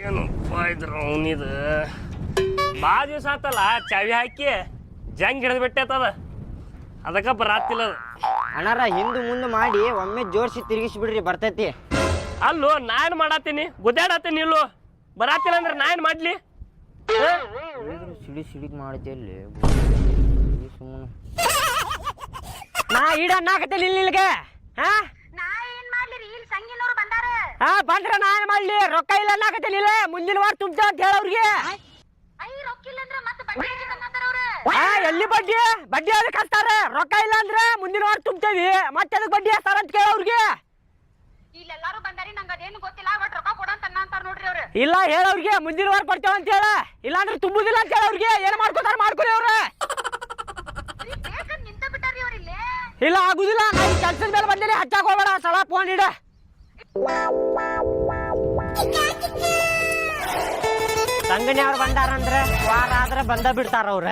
ಏನು ಇದ್ರ ಅವನಿದು ಭಾಳ ದಿವಸ ಆತಲ್ಲ ಚಾವಿ ಹಾಕಿ ಜಂಗ್ ಹಿಡಿದು ಬಿಟ್ಟೈತದ ಅದಕ್ಕೆ ಬರಾತಿಲ್ಲ ಅದು. ಅಣ್ಣಾರ ಹಿಂದು ಮುಂದೆ ಮಾಡಿ ಒಮ್ಮೆ ಜೋಡಿಸಿ ತಿರುಗಿಸಿ ಬಿಡ್ರಿ ಬರ್ತೈತಿ. ಅಲ್ಲೋ ನಾನು ಮಾಡತ್ತೀನಿ ಗುದ್ದಾಡತ್ತೀನಿ ಇಲ್ಲೋ ಬರಾತಿಲ್ಲ ಅಂದ್ರೆ ನಾ ಏನು ಮಾಡಲಿ ಸಿಡಿ ಸಿಡಿ ಮಾಡ್ತಿಲ್ಲಿ ಸುಮ್ಮನೆ ನಾ ಈಡ ಅನ್ನಾಕತ್ತಿಲ್ಲ ಇಲ್ಲಿ ಇಲ್ಲಿಗೆ ಹಾ? ಹಾ ಬಂದ್ರ ನಾನ್ ಮಾಡ್ಲಿ ರೊಕ್ಕ ಇಲ್ಲ ಅನ್ನಾಕತ್ತಿಲ್ಲ ಇಲ್ಲ ಮುಂದಿನ ವಾರ ತುಂಬ ಅಂತ ಹೇಳ ಅವ್ರಿಗೆ ಎಲ್ಲಿ ಬಡ್ಡಿ? ಬಡ್ಡಿ ಅದಕ್ಕೆ ಹಚ್ತಾರೆ. ರೊಕ್ಕ ಇಲ್ಲ ಅಂದ್ರೆ ಮುಂದಿನ ವಾರ ತುಂಬ್ತೇವಿ. ಮತ್ತೆ ಅದಕ್ಕೆ ಬಡ್ಡಿ ಹಚ್ತಾರ ಅಂತ ಕೇಳವ್ರಿಗೆ. ಇಲ್ಲೆಲ್ಲಾರು ಬಂದಾರಿ ನಂಗ ಅದೇನು ಗೊತ್ತಿಲ್ಲ ಒಟ್ ರೊಕ್ಕ ಕೊಡಂತ ಅಂತಾರ ನೋಡ್ರಿ ಅವ್ರು. ಇಲ್ಲ ಹೇಳವ್ರಿಗೆ ಮುಂದಿನ ವಾರ ಕೊಡ್ತೇವೆ ಅಂತ ಹೇಳ. ಇಲ್ಲಾಂದ್ರೆ ತುಂಬುದಿಲ್ಲ ಅಂತ ಹೇಳವ್ರಿಗೆ. ಏನ್ ಮಾಡ್ಕೊತಾರ ಮಾಡ್ಕೊಳಿ ಅವ್ರ. ನಿಂತ ಬಿಟ್ಟಾರಿ ಅವ್ರ ಇಲ್ಲಿ. ಇಲ್ಲ ಆಗುದಿಲ್ಲ. ನಾನು ಕೆಲ್ಸದ ಮೇಲೆ ಬಂದಿಲ್ಲ ಹಚ್ಚಾಕ್ ಹೋಗ್ಬೇಡ. ಸಲ ಫೋನ್ ಇಡ. ಸಂಗಣಿ ಅವ್ರು ಬಂದಾರಂದ್ರೆ ವಾರ ಆದ್ರೆ ಬಂದ ಬಿಡ್ತಾರ ಅವ್ರ.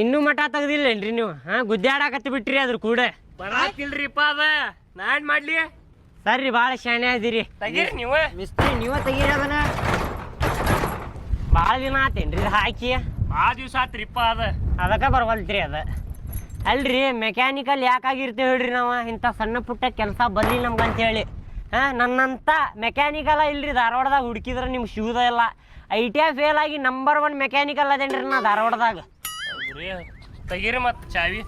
ಇನ್ನೂ ಮಠ ತೆಗ್ದಿಲ್ಲೇನ್ರಿ ನೀವು? ಹಾ ಗುದ್ದಾಡಕತ್ತಿ ಬಿಟ್ರಿ ಅದ್ರ ಕೂಡ. ಬರಾತಿಲ್ರಿಪ್ಪ ಅದ? ನಾನ್ ಮಾಡ್ಲಿ? ಸರಿ ಭಾಳ ಶಾಣೆ ಆದಿರಿ. ತೆಗೀರಿ ನೀವು. ಮಿಸ್ತ್ರಿ ನೀವ ತೆಗೀರಿ ಅದನ್ನ. ಭಾಳ ದಿನ ಆತೇನ್ರಿ ಹಾಕಿ. ಭಾಳ ದಿವಸ ಆತ್ರಿಪ್ಪ ಅದ. ಅದಕ್ಕೆ ಬರ್ವಲ್ತ್ರಿ ಅದ. ಅಲ್ರಿ ಮೆಕ್ಯಾನಿಕಲ್ ಯಾಕಾಗಿರ್ತೇವೆ ಹೇಳ್ರಿ ನಾವು? ಇಂಥ ಸಣ್ಣ ಪುಟ್ಟ ಕೆಲಸ ಬರ್ಲಿ ನಮ್ಗೆ ಅಂತ ಹೇಳಿ ಹಾಂ ನನ್ನಂತ ಮೆಕ್ಯಾನಿಕಲ ಇಲ್ರಿ ಧಾರವಾಡದಾಗ ಹುಡುಕಿದ್ರೆ ನಿಮ್ಗೆ ಶೂದ ಎಲ್ಲ. ಐ ಟಿ ಐ ಫೇಲ್ ಆಗಿ ನಂಬರ್ ಒನ್ ಮೆಕ್ಯಾನಿಕಲ್ ಅದೇನ್ರಿ ನಾ ಧಾರವಾಡದಾಗ. ಹೌದ್ರಿ ತೆಗೀರಿ ಮತ್ತೆ ಚಾವಿ.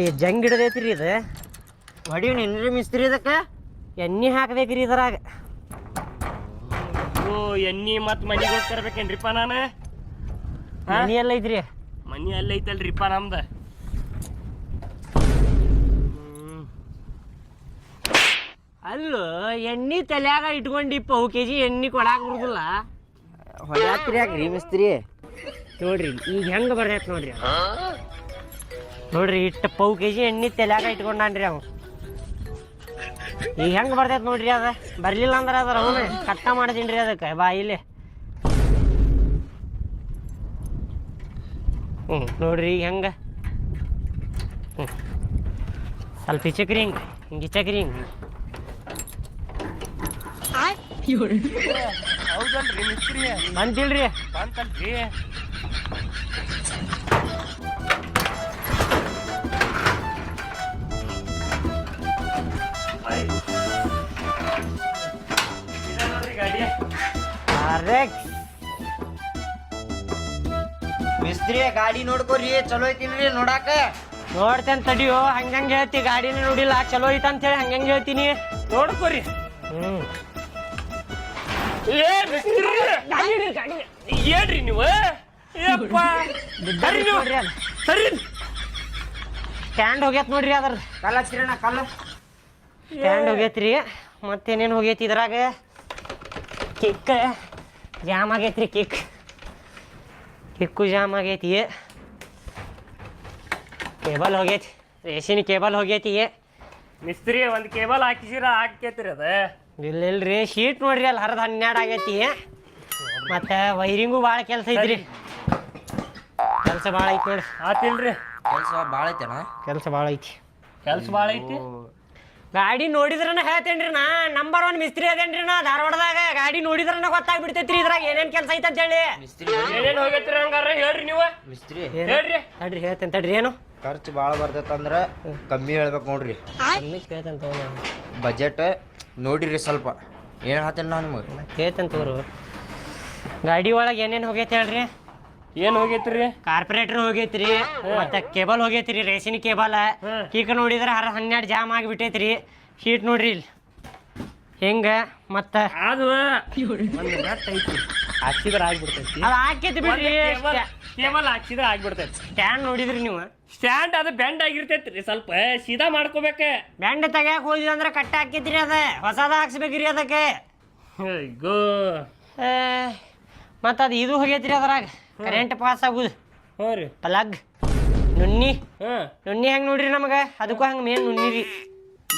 ಈ ಜಂಗ್ ಹಿಡ್ದೈತ್ರಿ ಇದು. ಹೊಡಿ ನಿನ್ರಿ ಮಿಸ್ತ್ರಿ ಇದಕ್ಕೆ. ಎಣ್ಣೆ ಹಾಕ್ಬೇಕ್ರಿ ಇದ್ರಾಗ. ಓ ಎಣ್ಣಿ ಮತ್ತೆ ಮನೆಗೆ ಹೋಗಿ ತರ್ಬೇಕೇನ್ರಿಪ್ಪ ನಾನು? ಮನಿ ಎಲ್ಲ ಐತ್ರಿ ಮನಿ ಅಲ್ಲೇ ಐತಲ್ರಿಪ್ಪ ನಮ್ದು. ಅಲ್ಲೂ ಎಣ್ಣೆ ತಲ್ಯಾಗ ಇಟ್ಕೊಂಡಿಪ್ಪ ಅವು ಕೆ ಜಿ ಎಣ್ಣೆ ಕೊಡಾಕ ಬರುದಿಲ್ಲ. ಹೊಡ್ಯಾತ್ರಿ ಯಾಕ್ರಿ ಮಿಸ್ತ್ರಿ? ನೋಡ್ರಿ ಈಗ ಹೆಂಗ ಬರ್ತೈತೆ ನೋಡ್ರಿ ಅವ. ನೋಡ್ರಿ ಇಟ್ಟು ಪೌ ಕೆ ಜಿ ಎಣ್ಣೆ ತಲ್ಯಾಗ ಇಟ್ಕೊಂಡಾನ್ರಿ ಅವ. ಈಗ ಹೆಂಗ ಬರ್ತೈತೆ ನೋಡ್ರಿ ಅದ? ಬರ್ಲಿಲ್ಲ ಅಂದ್ರೆ ಅದ್ರ ಅವನು ಕಟ್ಟ ಮಾಡ್ತೀನಿ ಅದಕ್ಕೆ ಬಾ ಇಲ್ಲಿ. ಹ್ಞೂ ನೋಡ್ರಿ ಈಗ ಹೆಂಗೆ? ಹ್ಞೂ ಸ್ವಲ್ಪ ಇಚಕ್ರಿ ಹಿಂಗೆ ಹಿಂಗೆ ಇಚಕ್ರಿ ಹಿಂಗೆ. ಹೌದಲ್ರಿ ಮಿಸ್ತ್ರಿ ಬಂತಿಲ್ರಿ ಬಂತಲ್ರಿ ಗಾಡಿ ಕರೆಕ್ಟ್ ಮಿಸ್ತ್ರಿ ಗಾಡಿ ನೋಡ್ಕೊರಿ ಚಲೋ ಐತಿಲ್ರಿ ನೋಡಾಕ ನೋಡ್ತೇನೆ ತಡಿಯೋ ಹಂಗಂಗೆ ಹೇಳ್ತಿ ಗಾಡಿನ ನೋಡಿಲ್ಲ ಚಲೋ ಐತ ಅಂತ ಹೇಳಿ ಹಂಗಂಗೆ ಹೇಳ್ತೀನಿ ನೋಡ್ಕೊರಿ ಹ್ಮ್ ಏ ಮಿಸ್ತ್ರಿ ಏನ್ರಿ ನೀವು? ಏಪ್ಪ ಸರಿ ನೀವು. ಸರಿ. ಸ್ಟ್ಯಾಂಡ್ ಹೋಗ್ಯತ್ ನೋಡ್ರಿ ಅದ್ರ. ಕಲ್ಲ ಹಚ್ಚಿರಣ ಕಲ್ಲ. ಸ್ಟ್ಯಾಂಡ್ ಹೋಗೈತ್ರಿ ಮತ್ತೇನೇನು ಹೋಗೈತಿ ಇದ್ರಾಗ? ಕಿಕ್ ಜಾಮ್ ಆಗೈತ್ರಿ ಕಿಕ್ ಕಿಕ್ಕು ಜಾಮ್ ಆಗೈತಿ. ಕೇಬಲ್ ಹೋಗೈತಿ ರೇಷನ್ ಕೇಬಲ್ ಹೋಗೈತಿ ಮಿಸ್ತ್ರಿ ಒಂದು ಕೇಬಲ್ ಹಾಕಿಸಿರ ಹಾಕೇತ್ರಿ ಅದ. ಇಲ್ಲ ಇಲ್ರಿ ಶೀಟ್ ನೋಡ್ರಿ ಅಲ್ಲಿ ಹರದ ಹನ್ನೆರಡು ಆಗೈತಿ. ಮತ್ತೆ ವೈರಿಂಗು ಭಾಳ ಕೆಲಸ ಐತ್ರಿ. ಕೆಲಸ ಭಾಳ ಐತಿ ನೋಡ್ರಿ. ಆತಿಲ್ರಿ. ಕೆಲಸ ಭಾಳ ಐತಿ ಕೆಲಸ ಭಾಳ ಐತಿ. ಕೆಲ್ಸ ಭಾಳ ಐತಿ? ಗಾಡಿ ನೋಡಿದ್ರನ ಹೇಳ್ತೇನ್ರಿ ನಾ ನಂಬರ್ ಒನ್ ಮಿಸ್ತ್ರಿ ಅದೇನ್ರಿ ನಾ ಧಾರವಾಡದಾಗ. ಗಾಡಿ ನೋಡಿದ್ರನ ಗೊತ್ತಾಗ್ಬಿಡ್ತೈತ್ರಿ ಇದ್ರಾಗ ಏನೇನ್ ಕೆಲಸ ಐತೆ ಅಂತ ಹೇಳಿ ಮಿಸ್ತ್ರಿ ಏನೇನ್ ಹೋಗೈತ್ರಿ ಹಂಗಾರ? ಹೇಳ್ರಿ ನೀವು. ಮಿಸ್ತ್ರಿ. ಹೇಳ್ರಿ. ತಡ್ರಿ ಹೇಳ್ತೇನೆ ತಡ್ರಿ ಏನು? ಖರ್ಚು ಭಾಳ ಬರ್ತೈತಂದ್ರ ಕಮ್ಮಿ ಹೇಳ್ಬೇಕು ನೋಡ್ರಿ. ಬಜೆಟ್ ನೋಡಿರಿ ಸ್ವಲ್ಪ. ಏನು ಹೇಳ್ತೇನೆ ನಾನು ನಿಮಗೆ? ಹೇಳ್ತೇನೆ ತಗೋರು. ಗಾಡಿ ಒಳಗೆ ಏನೇನು ಹೋಗೈತೆ ಹೇಳ್ರಿ? ಏನ್ ಹೋಗೈತ್ರಿ? ಕಾರ್ಪೊರೇಟರ್ ಹೋಗೈತ್ರಿ ಮತ್ತೆ ಕೇಬಲ್ ಹೋಗೈತ್ರಿ ರೇಷನ್ ಕೇಬಲ್. ಕೀಕ ನೋಡಿದ್ರೆ ಹರ ಹನ್ನೆರಡು ಜಾಮ್ ಆಗಿಬಿಟ್ಟೈತ್ರಿ. ಶೀಟ್ ನೋಡ್ರಿ ಇಲ್ಲಿ. ಹೆಂಗ ಮತ್ತೆ? ಅದು ಒಂದ್ ನಟ್ ಐತಿ ಹಾಕ್ಸಿದ್ರ ಆಗ್ಬಿಡ್ತೈತಿ ಅದು ಹಾಕೈತಿ ಬಿಡ್ರಿ ಕೇಬಲ್ ಹಾಕ್ಸಿದ್ರ ಆಗ್ಬಿಡ್ತೈತಿ. ಸ್ಟ್ಯಾಂಡ್ ನೋಡಿದ್ರಿ ನೀವು? ಸ್ಟ್ಯಾಂಡ್ ಅದು ಬೆಂಡ್ ಆಗಿರ್ತೈತ್ರಿ ಸ್ವಲ್ಪ ಸೀದಾ ಮಾಡ್ಕೋಬೇಕ. ಬೆಂಡ್ ತೆಗ್ಯಾಕ ಹೋದ್ವಿ ಅಂದ್ರೆ ಕಟ್ಟ ಹಾಕಿದ್ರಿ ಅದ ಹೊಸದ ಹಾಕ್ಸ್ಬೇಕ್ರಿ ಅದಕ್ಕೆ. ಗೋ ಮತ್ತು ಅದು ಇದು ಹೋಗೈತ್ರಿ ಅದ್ರಾಗ. ಕರೆಂಟ್ ಪಾಸ್ ಆಗುದು. ಹ್ಞೂ ರೀ. ಪ್ಲಗ್ ನುಣ್ಣಿ. ಹಾಂ ನುಣ್ಣಿ ಹೆಂಗ್ ನೋಡ್ರಿ ನಮಗ? ಅದಕ್ಕೂ ಹಂಗ ಮೇನ್ ನುಣ್ಣಿ ರೀ.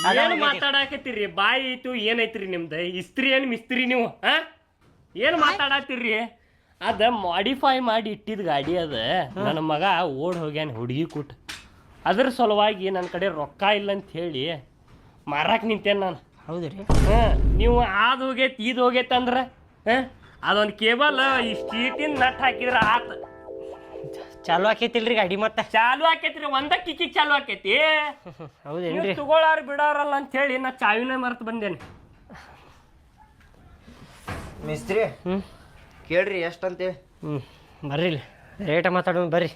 ಅದೇನು ಮಾತಾಡಕತ್ತೀರಿ? ಬಾಯಿ ಐತು ಏನೈತ್ರಿ ನಿಮ್ದು? ಇಸ್ತ್ರಿ ಏನು ಮಿಸ್ತ್ರಿ ನೀವು ಹಾ? ಏನು ಮಾತಾಡತ್ತೀರಿ? ಅದ ಮಾಡಿಫೈ ಮಾಡಿ ಇಟ್ಟಿದ್ ಗಾಡಿ ಅದ. ನನ್ನ ಮಗ ಓಡ್ ಹೋಗ್ಯಾನ ಹುಡುಗಿ ಕೊಟ್ಟು ಅದ್ರ ಸಲುವಾಗಿ ನನ್ನ ಕಡೆ ರೊಕ್ಕ ಇಲ್ಲ ಅಂತ ಹೇಳಿ ಮಾರಾಕ್ ನಿಂತೇನೆ ನಾನು. ಹೌದ್ರಿ? ಹಾಂ ನೀವು ಅದು ಹೋಗೈತಿ ಇದು ಹೋಗೈತೆ ಅಂದ್ರೆ ಹಾಂ ಅದೊಂದು ಕೇಬಲ್ ಈ ಸ್ಟೀಟಿನ ನಟ್ ಹಾಕಿದ್ರೆ ಆತ. ಚಾಲು ಆಕೈತಿಲ್ರಿ ಗಾಡಿ ಮತ್ತೆ? ಚಾಲು ಆಕೈತ್ರಿ ಒಂದ ಕಿಕ್ಕಿ ಚಾಲು ಆಕೈತಿ. ಹೌದೇನ್ರಿ? ನೀವು ತಗೊಳ್ಳಾರ ಬಿಡಾರಲ್ಲ ಅಂತ ಹೇಳಿ ನಾ ಚಾವಿನ ಮರೆತು ಬಂದೇನೆ. ಮಿಸ್ತ್ರಿ ಹ್ಞೂ ಕೇಳ್ರಿ ಎಷ್ಟಂತೆ? ಹ್ಞೂ ಬರ್ರಿ ಇಲ್ಲಿ. ರೇಟ ಮಾತಾಡೋಣ ಬರ್ರಿ.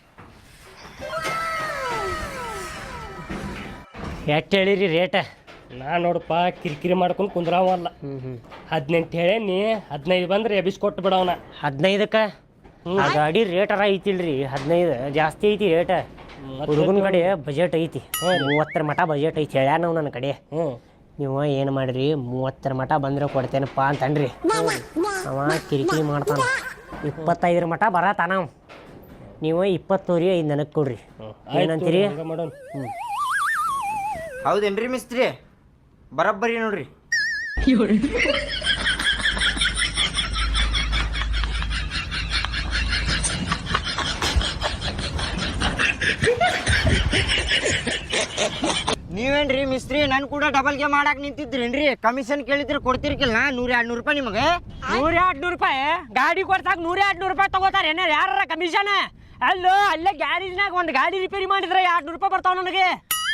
ಎಷ್ಟು ಹೇಳಿರಿ ರೇಟ? ನಾ ನೋಡಪ್ಪ ಕಿರಿಕಿರಿ ಮಾಡ್ಕೊಂಡು ಕುಂದ್ರಾವಲ್ಲ ಹ್ಞೂ ಹ್ಞೂ ಹದಿನೆಂಟು ಹೇಳೇನಿ ಹದಿನೈದು ಬಂದ್ರೆ ಎಬಿಸ್ಕೊಟ್ಟು ಬಿಡವನ ಹದಿನೈದಕ್ಕೆ? ಆ ಗಾಡಿ ರೇಟರ ಐತಿಲ್ರಿ ಹದಿನೈದು ಜಾಸ್ತಿ ಐತಿ ರೇಟ. ಹುಡುಗನ ಕಡೆ ಬಜೆಟ್ ಐತಿ. ಮೂವತ್ತರ ಮಟ ಬಜೆಟ್ ಐತಿ ಹೇಳ್ಯಾನ ನಾವು ನನ್ನ ಕಡೆ. ಹ್ಞೂ ನೀವು ಏನು ಮಾಡ್ರಿ ಮೂವತ್ತರ ಮಟ ಬಂದ್ರೆ ಕೊಡ್ತೇನಪ್ಪ ಅಂತನ್ರಿ ಅವ ಕಿರಿಕಿರಿ ಮಾಡ್ತಾನ. ಇಪ್ಪತ್ತೈದರ ಮಟ ಬರತಾನ ಅವ. ನೀವು ಇಪ್ಪತ್ತೂರಿ ಐದು ನನಗೆ ಕೊಡ್ರಿ. ಏನಂತೀರಿ? ಹೌದೇನ್ರಿ ಮಿಸ್ತ್ರಿ? ಬರಬ್ಬರಿ ನೋಡ್ರಿ. ನೀವೇನ್ರಿ ಮಿಸ್ತ್ರಿ? ನನ್ ಕೂಡ ಡಬಲ್ಗೆ ಮಾಡಕ್ ನಿಂತಿದ್ರೇನ್ರಿ ಕಮಿಷನ್ ಕೇಳಿದ್ರೆ ಕೊಡ್ತಿರ್ಕಿಲ್ಲ ನೂರ ಎರಡ್ ನೂರು ರೂಪಾಯಿ ನಿಮಗೆ? ನೂರ ಎರಡು ನೂರು ರೂಪಾಯಿ? ಗಾಡಿ ಕೊಡ್ಸಾಕ ನೂರ ಎರಡು ನೂರು ರೂಪಾಯಿ ತಗೋತಾರ. ಏನಾರ ಯಾರ ಕಮಿಷನ್ ಅಲ್ಲೋ ಅಲ್ಲೇ ಗ್ಯಾರೇಜ್ನಾಗ ಒಂದು ಗಾಡಿ ರಿಪೇರಿ ಮಾಡಿದ್ರೆ ಎರಡು ನೂರು ರೂಪಾಯಿ ಬರ್ತಾವ ನನಗೆ.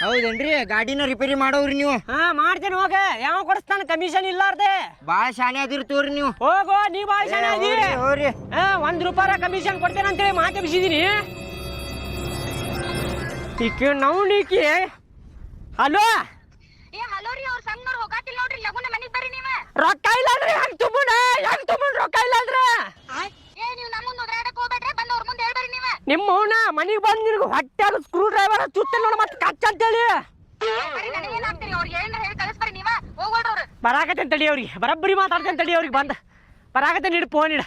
ಹೌದೇನ್ರಿ? ಗಾಡಿನ ರಿಪೇರಿ ಮಾಡೋರಿ ನೀವು. ಹಾ ಮಾಡ್ತೇನೆ ಹೋಗ. ಯಾವ ಕೊಡಿಸ್ತಾನ? ಕಮಿಷನ್ ಇಲ್ಲಾರ್ದೆ. ಬಾಳ ಶಾನೆ ಅದಿರ್ತೀವ್ರಿ ನೀವು. ಹೋಗೋ ನೀ ಬಾಳ ಶಾನೆ ಅದಿರಿ. ಹೋರಿ ಹಾ ಒಂದ್ ರೂಪಾಯಿ ಕಮಿಷನ್ ಕೊಡ್ತೇನೆ ಅಂತೇಳಿ ಮಾತಾಡಿಸಿದೀನಿ ಬಿಸಿದೀನಿ. ಈಕೆ ನಾವು ನೀಕಿ ಹಲೋ? ಏ ಹಲೋ ರೀ ಅವ್ರ ಸಂಗ್ನವ್ರು ಹೋಗಾತಿಲ್ಲ ನೋಡ್ರಿ ಲಗುನ ಮನಿಗ್ ಬರ್ರಿ ನೀವ. ರೊಕ್ಕ ಇಲ್ಲ ಅಂದ್ರೆ ಹೆಂಗ್ ತುಂಬುಣ ಹೆಂಗ್ ತುಂಬುಣ ರೊಕ್ಕ ಇಲ್ಲ ಅಂದ್ರೆ? ಏ ನೀವು ನಮ್ಮ ಮುಂದೆ ಒದರಾಡಕ್ ಹೋಗ್ಬೇಡ್ರಿ ಬಂದ್ ಅವ್ರ ಮುಂದೆ ಹೇಳ್ಬೇರಿ ನೀವ. ನಿಮ್ಮ ಅವನ ಮನೆಗೆ ಬಂದು ನಿನಗೆ ಅದು ಸ್ಕ್ರೂ ಡ್ರೈವರ್ ಚುತ್ತೆ ನೋಡ ಮತ್ತೆ ಕಚ್ಚ ಅಂತೇಳಿ. ಬರೀ ಏನು ಆಗ್ತೀರಿ ಅವ್ರಿಗೆ ಏನು ಹೇಳಿ ಕಳಿಸ್ಬರಿ ನೀವ. ಹೋಗ್ಬೇಡ್ರಿ ಅವ್ರು. ಬರಾಕತ್ತೇನೆ ತಡಿ ಅವ್ರಿಗೆ ಬರಬ್ಬರಿ ಮಾತಾಡ್ತೇನೆ ತಡಿ ಅವ್ರಿಗೆ ಬಂದ. ಬರಾಕತ್ತೇನ್ ಇಡು ಫೋನ್ ಇಡ.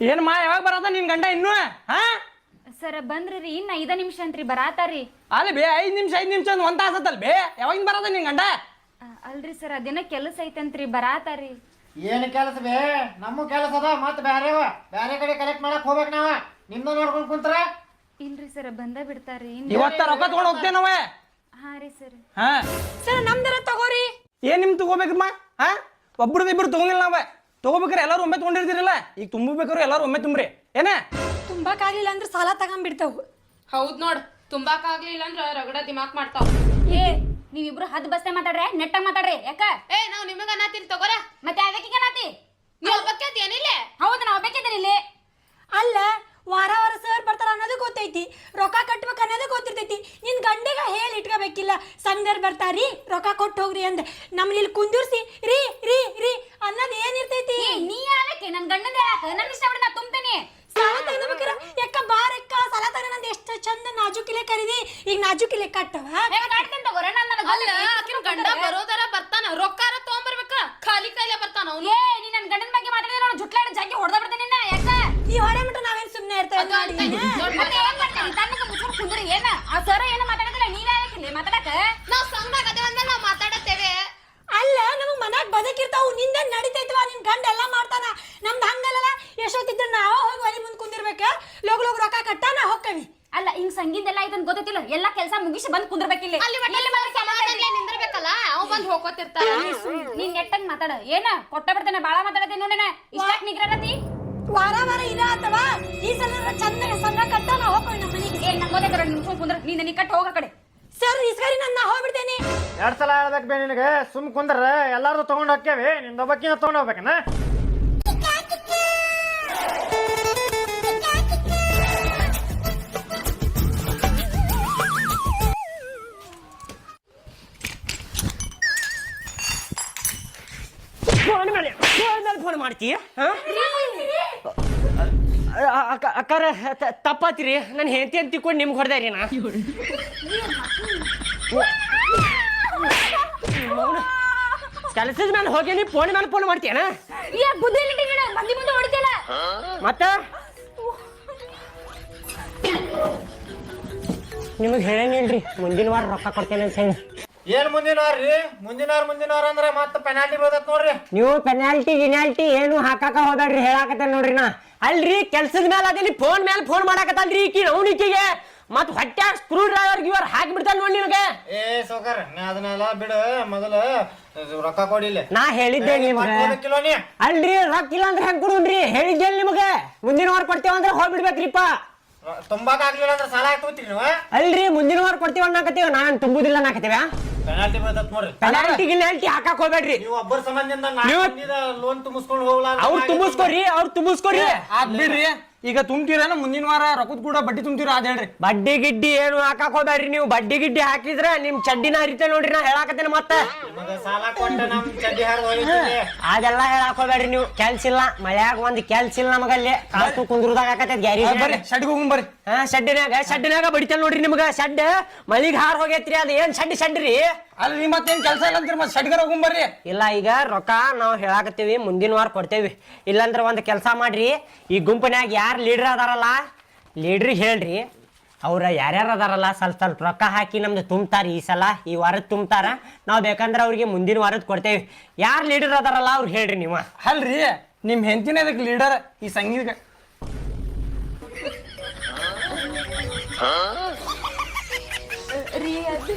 ಏನು ಮಾ ಯಾವಾಗ ಬರೋದ ನಿನ್ ಗಂಡ ಇನ್ನೂ? ಹಾ? ಸರ ಬಂದ್ರಿ ರೀ ಇನ್ನ ಐದ ನಿಮಿಷ ಅಂತ್ರಿ ಬರಾತಾರಿ ಅಲ್ಲಿ ಬೇ ಐದ್ ನಿಮಿಷ ಐದ್ ನಿಮಿಷ ಒಂದು ತಾಸು ತಾಸತ್ತಲ್ ಬೇ. ಯಾವಾಗಿಂದ ಬರೋದ ನಿನ್ ಗಂಡ? ಆ, ಅಲ್ರಿ ಸರ್ ಅದೇನ ಕೆಲಸ ಐತಂತ್ರಿ ಬರಾತಾರಿ ಏನು ಕೆಲಸ ಬೇ? ನಮ್ಮ ಕೆಲಸ ಅದ ಮತ್ತೆ ಬ್ಯಾರೆವ ಬ್ಯಾರೆ ಕಡೆ ಕಲೆಕ್ಟ್ ಮಾಡಕ್ ಹೋಗ್ಬೇಕು ನಾವ. ನಿಮ್ದ ನೋಡ್ಕೊಂಡ್ ಕುಂತ್ರ. ಇಲ್ರಿ ಸರ್ ಬಂದ ಬಿಡ್ತಾರಿ ಇನ್- ಇವತ್ತ ರೊಕ್ಕ ತಗೊಂಡ್ ಹೋಗ್ತೇನವೆ ಹಾ ರೀ ಸರ್. ಹಾ. ಸರ್ ನಮ್ದರ ತಗೋರಿ. ಏನ್ ನಿಮ್ ತಗೋಬೇಕಮ್ಮ ಹಾ? ಒಬ್ರದ್ದು ಇಬ್ರು ತಗೊಂಗಿಲ್ಲ ನಾವ. ತಗೋಬೇಕ್ರೆ ಎಲ್ಲಾರು ಒಮ್ಮೆ ತಗೊಂಡಿರ್ತೀರಲ್ಲ? ಈಗ ತುಂಬಬೇಕಾದ್ರೆ ಎಲ್ಲಾರು ಒಮ್ಮೆ ತುಂಬ್ರಿ. ಏನ? ತುಂಬಾಕಾಗ್ಲಿಲ್ಲ ಅಂದ್ರೆ ಸಾಲ ತಗೊಂಡ್ಬಿಡ್ತಾವು. ಹೌದ್ ನೋಡ್ ತುಂಬಾಕಾಗ್ಲಿಲ್ಲ ಅಂದ್ರ ರಗಡ ದಿಮಾಕ್ ಮಾಡ್ತಾವ್. ಏ ನೀವಿಬ್ರು ಹದ್ ಬಸ್ತೆ ಮಾತಾಡ್ರೆ ನೆಟ್ಟಾಗ ಮಾತಾಡ್ರಿ ಯಾಕ? ಏ ನಾವ್ ನಿಮಗ ಅನ್ನತೀನಿ ತಗೋರ. ಮತ್ತೆ ಅದಕ್ಕೆ ನಾತಿ ನೀವ್ ಏನಿಲ್ಲ? ಹೌದು ನಾ ಒಬ್ಬಾಕಿದ್ದೇನೆ ಇಲ್ಲಿ. ಅಲ್ಲ ವಾರ ವಾರ ಸರ್ ಬರ್ತಾರ ಅನ್ನೋದು ಗೊತ್ತೈತಿ ರೊಕ್ಕ ಕಟ್ಬೇಕು ಅನ್ನೋದು ಗೊತ್ತಿರ್ತೈತಿ. ನಿನ್ ಗಂಡಿಗ ಹೇಳಿ ಇಟ್ಕೋಬೇಕಿಲ್ಲ ಸಂಘದವ್ರು ಬರ್ತಾರಿ ರೊಕ್ಕ ಕೊಟ್ಟು ಹೋಗ್ರಿ ಅಂದ್ರೆ ನಮ್ಮನ್ನ ಇಲ್ಲಿ ಕುಂದಿರ್ಸಿ ರೀ ರೀ ರೀ ಅನ್ನೋದು ಏನಿರ್ತೈತಿ ನೀ ಯಾಕೆ ನನ್ ಗಂಡನ ಯಾಕ ನನ್ನ ಇಷ್ಟ ಬಿಡ ನಾ ತುಂಬ್ತೇನೆ. ಯಾಕ ಬಾರಕ್ಕ ಸಾಲ ತಗೋಣಂದ ಎಷ್ಟು ಚಂದ ನಾಜುಕಿಲೆ ಕರೀದಿ. ಈಗ ನಾಜುಕಿಲೆ ಕಟ್ಟವ? ಗಂಡ ಬರೋದರ ಬರ್ತಾನ. ರೊಕ್ಕಾರ ತಗೊಂಬರ್ಬೇಕ? ಖಾಲಿ ಕೈಲೇ ಬರ್ತಾನ ಅವ್ನು? ಏ ನೀ ನನ್ನ ಗಂಡನ ಬಗ್ಗೆ ಮಾತಾಡಿದ್ರೆ ನಾನು ಜುಟ್ಲಾಡ ಜಗ್ಗಿ ಹೊಡೆದ ಬಿಡ್ತೇನೆ ನಿನ್ನ ಯಾಕ? ಈ ಹೊರೆ ಮಟ್ಟ ನಾವೇನ್ ಸುಮ್ಮನೆ ಮುಚ್ಕೊಂಡು ಕುಂದ್ರಿ ಏನ? ಆ ಸರ ಏನ ಮಾತಾಡಿದ್ರೆ ನೀವ್ ಯಾಕಿಲ್ಲ ಮಾತಾಡಕ ನಾವ್ ಸಂಘದಾಗ ಅದೇ ಅಂದ್ರೆ ನಾವು ಮಾತಾಡತ್ತೇವೆ. ಅಲ್ಲ ನಮಗ್ ಮನ್ಯಾಗ ಬದಕಿರ್ತಾವು ನಿಂದ ನಡಿತೈತವ? ನಿನ್ ಗಂಡ ಎಲ್ಲ ಮಾಡ್ತಾನ. ನಮ್ದು ಹಂಗಲ್ಲ ಎಷ್ಟೊತ್ತಿದ್ರು ನಾವ ಹೋಗಿ ಒಲಿ ಮುಂದ್ ಕುಂದಿರ್ಬೇಕ ಲೋಗ್ ಲೋಗ್ ರೊಕ್ಕ ಕಟ್ಟ ನಾ ಅಲ್ಲ ಹಿಂಗ್ ಸಂಗೀತ ಇದನ್ ಗೊತ್ತಿಲ್ಲ ಎಲ್ಲಾ ಕೆಲಸ ಮುಗಿಸಿ ಬಂದ್ ಕುಂದ್ರಬೇಕಿಲ್ಲ. ಅಲ್ಲಿ ಒಟ್ಟಲ್ಲಿ ಸಮಾಧಾನಲೆ ನಿಂದಿರ್ಬೇಕಲ್ಲ? ಅವ ಬಂದ್ ಹೋಗೋತಿರ್ತಾರ ನೀನ್ ನೆಟ್ಟಂಗ್ ಮಾತಾಡ. ಏನ ಕೊಟ್ಟ ಬಿಡ್ತೇನೆ ಬಾಳ ಮಾತಾಡತ್ತೆ ನೋಡೇನ ಇಷ್ಟಾಕ್ ನಿಗ್ರಹತಿ ವಾರ ವಾರ ಇರ ಅಥವಾ ಈ ಸಲ ಚಂದ ಸಂಘ ಕಟ್ಟ ನಾ ಹೋಗ್ಕವಿ ನಮ್ಮ ಮನೆಗೆ. ಏ ನಂಗೆ ನಿಮ್ ಸುಮ್ ಕುಂದ್ರ. ನೀನ್ ನೀ ಕಟ್ ಹೋಗ ಕಡೆ. ಸರ್ ಇಸ್ಕರಿ ನನ್ನ ಹೋಗ್ಬಿಡ್ತೇನೆ. ಎರಡ್ ಸಲ ಹೇಳ್ಬೇಕು ಬೇ ನಿನಗೆ. ಸುಮ್ ಕುಂದ್ರ ಎಲ್ಲಾರು ತಗೊಂಡ್ ಹೋಗ್ತೇವೆ ನಿಂದೊಬ್ಬಕ್ಕಿನ ತಗೊಂಡ್ ಹೋಗ್ಬೇಕನ? ಮಾಡ್ತೀಯ? ಅಕ್ಕಾರ ತಪ್ಪಾತಿರಿ. ನಾನು ಹೆಂಡತಿ ಅಂತ ತಿಳ್ಕೊಂಡು ನಿಮ್ಗೆ ಹೊಡೆದ ರೀ ನಾ. ಕೆಲಸದ ಮೇಲೆ ಹೋಗಿ ನೀವು ಫೋನ್ ಮೇಲೆ ಫೋನ್ ಮಾಡ್ತೀಯನ? ಮತ್ತ? ನಿಮಗೆ ಹೇಳಂಗಿಲ್ರಿ ಮುಂದಿನ ವಾರ ರೊಕ್ಕ ಕೊಡ್ತೇನೆ ಅಂತ ಹೇಳಿ. ಏನ್ ಮುಂದಿನವ್ರಿ ರೀ ಮುಂದಿನವ್ರ ಮುಂದಿನವ್ರ ಅಂದ್ರ ಮತ್ತ ಪೆನಾಲ್ಟಿ ಬೀಳ್ತೈತ್ ನೋಡ್ರಿ. ನೀವು ಪೆನಾಲ್ಟಿ ಗಿನಾಲ್ಟಿ ಏನು ಹಾಕಾಕ ಹೋದಾಡ್ರಿ ಹೇಳಾಕತ್ತೇನ್ ನೋಡ್ರಿ ನಾ. ಅಲ್ರಿ ಕೆಲ್ಸದ ಮೇಲೆ ಅದಿಲ್ಲಿ ಫೋನ್ ಮೇಲೆ ಫೋನ್ ಮಾಡಾಕತ್ತಲ್ರಿ ಈಕಿ ಅವನಿಕಿಗೆ ಮತ್ ಹೊಟ್ಟೆ ಸ್ಕ್ರೂ ಡ್ರೈವರ್ ಗಿವರ್ ಹಾಕಿ ಬಿಡ್ತಾನ ನೋಡಿ ನಿಮಗೆ ಏ ಸೋಕರ್ ನಾ ಅದನ್ನೆಲ್ಲ ಬಿಡು ಮೊದಲ ರೊಕ್ಕ ಕೊಡಿಲ್ಲ ನಾ ಹೇಳಿದ್ದೆ ನಿಮ್ಗೆ. ಕಿಲೋ ನೀ ಅಲ್ರಿ ರೊಕ್ಕ ಇಲ್ಲ ಅಂದ್ರೆ ಹೆಂಗ್ ಕೊಡುನ್ರಿ? ಹೇಳಿದ್ದೆ ನಿಮಗೆ. ಮುಂದಿನ ವಾರ ಕೊಡ್ತೇವ ಅಂದ್ರೆ ಹೋಗ್ಬಿಡ್ಬೇಕ್ರಿಪ್ಪ. ತುಂಬಾಕ ಆಗ್ಲಿಲ್ಲ ಅಂದ್ರೆ ಸಾಲ ಹೋಗ್ತೀರಿ ನೀವು ಅಲ್ರಿ ಮುಂದಿನ ವಾರ ಕೊಡ್ತೀವಿ ಅನ್ನಕತ್ತೀವಿ. ನಾನ್ ತುಂಬುದಿಲ್ಲ ಅನ್ನಕತ್ತೀವ ಪೆನಾಲ್ಟಿ ನೋಡ್ರಿ. ಪೆನಾಲ್ಟಿ ಗಿನಾಲ್ಟಿ ಹಾಕಕ್ ಹೋಗ್ಬೇಡ್ರಿ. ನೀವು ಒಬ್ಬರ ಸಂಬಂಧದಿಂದ ಲೋನ್ ತುಂಬಿಸ್ಕೊಂಡು ಹೋಗ್ಲಾ ಅವ್ರು ತುಂಬಿಸ್ಕೊರಿ ಅವ್ರು ತುಂಬಿಸ್ಕೊರಿ. ಹಾಕ್ಬಿಡ್ರಿ ಬಿಡ್ರಿ. ಈಗ ತುಂಬ್ತೀರೇನ? ಮುಂದಿನ ವಾರ ರೊಕ್ಕದ ಕೂಡ ಬಡ್ಡಿ ತುಂಬ್ತೀರ? ಅದ ಹೇಳ್ರಿ. ಬಡ್ಡಿ ಗಿಡ್ಡಿ ಏನು ಹಾಕಕ್ ಹೋಗ್ಬೇಡ್ರಿ ನೀವು. ಬಡ್ಡಿ ಗಿಡ್ಡಿ ಹಾಕಿದ್ರೆ ನಿಮ್ ಚಡ್ಡಿನ ಹರಿತೆ ನೋಡ್ರಿ ನಾ ಹೇಳಾಕತ್ತೇನೆ ಮತ್ತೆ. ಅದೆಲ್ಲ ಹೇಳಕ್ ಹೋಗ್ಬೇಡ್ರಿ ನೀವು. ಕೆಲ್ಸ ಇಲ್ಲ. ಮಳೆಯಾಗ ಒಂದ್ ಕೆಲ್ಸ ಇಲ್ಲ ನಮಗಲ್ಲಿ. ಕಾಸು ಕುಂದ್ರದಾಗ ಆಕತ್ತೈತ್ ಗ್ಯಾರಿ ಶೆಡ್ಗೆ ಹೋಗುಂ ಬರ್ರಿ. ಹಾ ಶಡ್ಡಿನಾಗ ಶಡ್ಡಿನಾಗ ಬಡಿತಲ್ ನೋಡ್ರಿ ನಿಮ್ಗ. ಶಡ್ ಮಳಿಗ್ ಹಾರ್ ಹೋಗೈತ್ರಿ. ಅದ ಏನ್ ಶಡ್ಡಿ ಶಡ್ ರೀ ನಿಮ್ಮ ಮತ್ತೇನ್ ಕೆಲಸ ಇಲ್ಲ ಅಂತೀರಿ ಮತ್ತೆ ಸಡ್ಗರ ಹೋಗುಂ ಬರ್ರಿ. ಇಲ್ಲ ಈಗ ರೊಕ್ಕ ನಾವು ಹೇಳಾಕತ್ತೀವಿ ಮುಂದಿನ ವಾರ ಕೊಡ್ತೇವಿ. ಇಲ್ಲಾಂದ್ರೆ ಒಂದು ಕೆಲಸ ಮಾಡ್ರಿ. ಈ ಗುಂಪಿನ್ಯಾಗ ಯಾರು ಲೀಡ್ರ್ ಅದಾರಲ್ಲ ಲೀಡ್ರಿಗೆ ಹೇಳ್ರಿ. ಅವ್ರ ಯಾರ್ಯಾರು ಅದಾರಲ್ಲ ಸ್ವಲ್ಪ ಸ್ವಲ್ಪ ರೊಕ್ಕ ಹಾಕಿ ನಮ್ದು ತುಂಬ್ತಾರೆ ಈ ಸಲ ಈ ವಾರದ ತುಂಬ್ತಾರ. ನಾವು ಬೇಕಂದ್ರೆ ಅವ್ರಿಗೆ ಮುಂದಿನ ವಾರದ ಕೊಡ್ತೇವೆ. ಯಾರು ಲೀಡರ್ ಅದಾರಲ್ಲ ಅವ್ರು ಹೇಳ್ರಿ ನೀವು. ಅಲ್ರಿ ನಿಮ್ಮ ಹೆಂಡತಿನೇ ಅದಕ್ಕೆ ಲೀಡರ್ ಈ ಸಂಗೀತ. ರೀ ಅದು.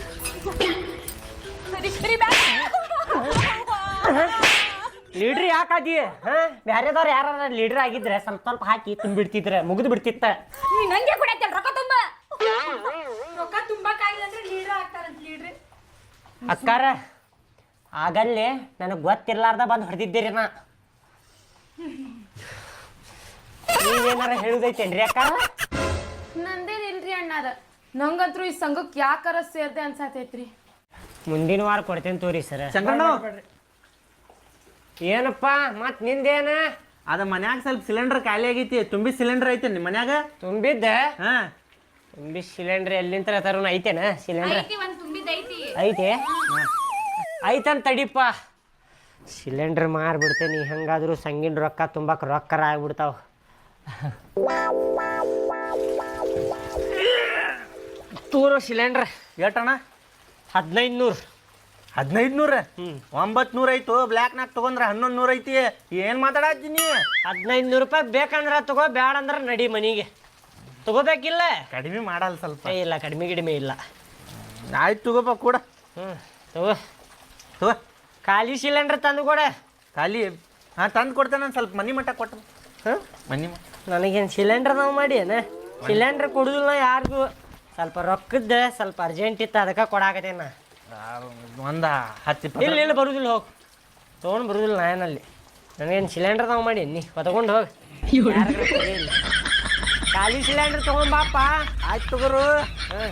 ಲೀಡ್ರ್ ಯಾಕಾದಿ ಹಾ? ಬ್ಯಾರೆದವ್ರು ಯಾರು ಲೀಡರ್ ಆಗಿದ್ರೆ ಸ್ವಲ್ಪ ಸ್ವಲ್ಪ ಹಾಕಿ ತುಂಬಿಡ್ತಿದ್ರೆ ಮುಗಿದು ಬಿಡ್ತಿತ್ತ. ನೀ ನಂಗೆ ಕೊಡತ್ತಲ್ಲ ರೊಕ್ಕ ತುಂಬ. ರೊಕ್ಕ ತುಂಬಕ್ಕಾಗಿಲ್ಲ ಅಂದ್ರೆ ಲೀಡ್ರ್ ಆಗ್ತಾರಂತ ಲೀಡ್ರ್ ಅಕ್ಕಾರ ಆಗಲ್ಲೇ ನನಗೆ ಗೊತ್ತಿರ್ಲಾರ್ದ ಬಂದು ಹೊಡೆದಿದ್ದೀರಿ ನಾ. ನೀವೇನಾರ ಹೇಳುದೈತೇನ್ರಿ ಅಕ್ಕಾರ? ನಂದೇನಿಲ್ರಿ ಅಣ್ಣಾರ. ನಂಗಂತ್ರು ಈ ಸಂಘಕ್ಕೆ ಯಾಕಾರ ಸೇರ್ದೆ ಅನ್ಸಾತೈತ್ರಿ? ಮುಂದಿನ ವಾರ ಕೊಡ್ತೇನೆ ತೋರಿ ಸರ್. ಶಂಕರಣ್ಣ. ಏನಪ್ಪ ಮತ್ ನಿಂದೇನ? ಅದ ಮನ್ಯಾಗ ಸ್ವಲ್ಪ ಸಿಲಿಂಡರ್ ಖಾಲಿ ಆಗೈತಿ ತುಂಬಿ ಸಿಲಿಂಡರ್ ಐತೆ ನಿಮ್ಮ ಮನ್ಯಾಗ? ತುಂಬಿದ್ದ? ಹಾ. ತುಂಬಿ ಸಿಲಿಂಡರ್ ಎಲ್ಲಿಂದ ತರೋಣ ಐತೇನ ಸಿಲಿಂಡರ್? ಐತಿ ಒಂದ್ ತುಂಬಿದೈತಿ ಐತೆ. ಐತಂತ ತಡಿಪ್ಪ ಸಿಲಿಂಡ್ರ್ ಮಾರ್ಬಿಡ್ತೇನಿ ಹೆಂಗಾದ್ರೂ ಸಂಗಿನ ರೊಕ್ಕ ತುಂಬಕ್ಕೆ ರೊಕ್ಕರ ಆಗ್ಬಿಡ್ತಾವ. ತೂರು ಸಿಲಿಂಡರ್. ಎಷ್ಟಣ್ಣ ಹದಿನೈದು ನೂರು ಹದಿನೈದು ನೂರ ಒಂಬತ್ತು ನೂರ ಐತು ಬ್ಲ್ಯಾಕ್ನಾಗ ತಗೊಂಡ್ರೆ ಹನ್ನೊಂದು ನೂರ ಐತಿ ಏನ್ ಮಾತಾಡತ್ತೀನಿ ಹದಿನೈದು ನೂರು ರೂಪಾಯಿ ಬೇಕಂದ್ರ ತಗೋ ಬೇಡ ಅಂದ್ರೆ ನಡಿ ಮನೆಗೆ. ತಗೋಬೇಕಿಲ್ಲ? ಕಡಿಮೆ ಮಾಡಲ್ಲ ಸ್ವಲ್ಪ. ಇಲ್ಲ ಕಡಿಮೆ ಗಿಡಿಮೆ ಇಲ್ಲ. ಆಯ್ತು ತಗೋಪ ಕೂಡ. ಹ್ಞೂ ತಗೋ. ತಗೋ. ಖಾಲಿ ಸಿಲಿಂಡರ್ ತಂದು ಕೊಡ. ಖಾಲಿ ಹಾಂ ತಂದು ಕೊಡ್ತೇನೆ ನಾನು ಸ್ವಲ್ಪ. ಮನಿ ಮಟ್ಟ ಕೊಟ್ಟು ಹಾಂ ಮನಿ ನನಗೇನು ಸಿಲಿಂಡರ್ ನಾವು ಮಾಡಿ ಏನ ಸಿಲಿಂಡರ್ ಕೊಡುದಿಲ್ಲ ಯಾರಿಗೂ. ಸ್ವಲ್ಪ ರೊಕ್ಕದ ಸ್ವಲ್ಪ ಅರ್ಜೆಂಟ್ ಇತ್ತು ಅದಕ್ಕೆ ಕೊಡಾಕತ್ತೇನ ಒಂದ ಹತ್ತು ಇಲ್ಲ ಇಪ್ಪತ್ತು ಇಲ್ಲ ಬರುದಿಲ್ಲ ಹೋಗಿ. ತೊಗೊಂಡು ಬರುದಿಲ್ಲ ನಾನಲ್ಲಿ ನನಗೇನು ಸಿಲಿಂಡರ್ ತಗೊಂಡ್ ಮಾಡಿ ನೀ ಹೊತ್ಕೊಂಡು ಹೋಗಿ. ಖಾಲಿ ಸಿಲಿಂಡರ್ ತೊಗೊಂಬಾಪ ಆಯ್ತು ತಗೋರು. ಹಾಂ.